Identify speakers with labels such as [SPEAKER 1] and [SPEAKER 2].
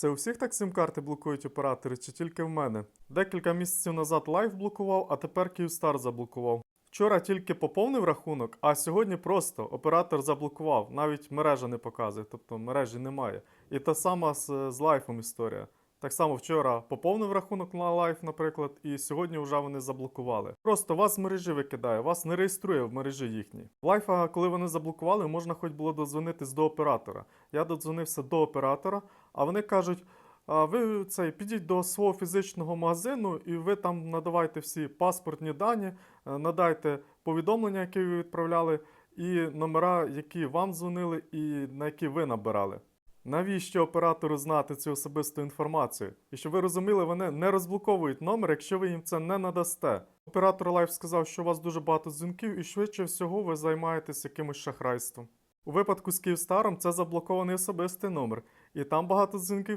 [SPEAKER 1] Це у всіх так сим-карти блокують оператори чи тільки в мене? Декілька місяців назад лайф блокував, а тепер Київстар заблокував. Вчора тільки поповнив рахунок, а сьогодні просто оператор заблокував, навіть мережа не показує, тобто мережі немає. І та сама з, з лайфом історія. Так само вчора поповнив рахунок на лайф, наприклад, і сьогодні вже вони заблокували. Просто вас з мережі викидає, вас не реєструє в мережі їхній. Лайфа, коли вони заблокували, можна хоч було додзвонитись до оператора. Я додзвонився до оператора, а вони кажуть. А ви цей підіть до свого фізичного магазину і ви там надавайте всі паспортні дані, е, надайте повідомлення, які ви відправляли, і номера, які вам дзвонили, і на які ви набирали. Навіщо оператору знати цю особисту інформацію? І щоб ви розуміли, вони не розблоковують номер, якщо ви їм це не надасте. Оператор Лайф сказав, що у вас дуже багато дзвінків, і швидше всього ви займаєтесь якимось шахрайством. У випадку з Київстаром це заблокований особистий номер, і там багато дзвінків